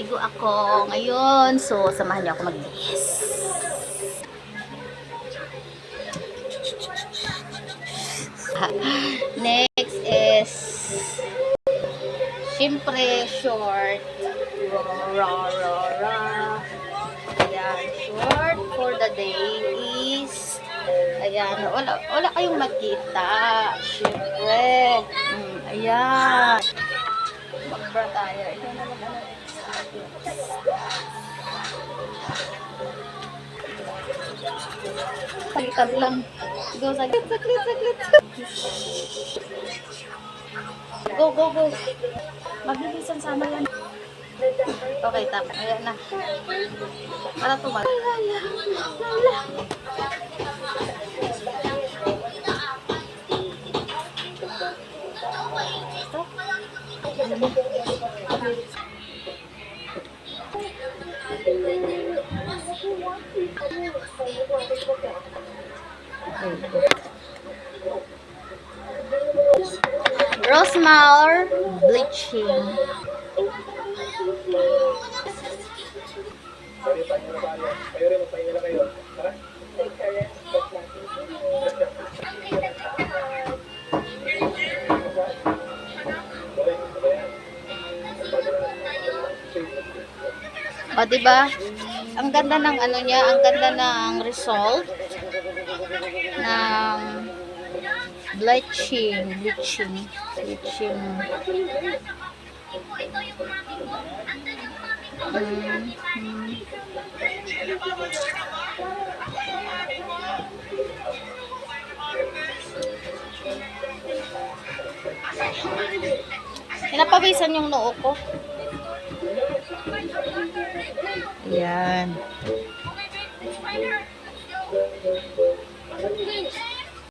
Maliligo ako ngayon. So, samahan niyo ako magbihis. Next is Siyempre, short. Ra, ra, ra. Ayan, short for the day is Ayan, wala, wala kayong makita. Siyempre. Mm, ayan. Magbra tayo. Ito naman ano. Saglit lang. Go, saglit, saglit, saglit. Go, go, go. Maglibisan sana yan. Okay, tama. Ayan na. Para tumal. Rosmar bleaching. O, di ba? Ang ganda ng ano niya, ang ganda ng result ng bleaching, bleaching, bleaching. Mm, mm. Pinapawisan yung noo ko. Ayan. Okay, babe. Let's find her. Let's go.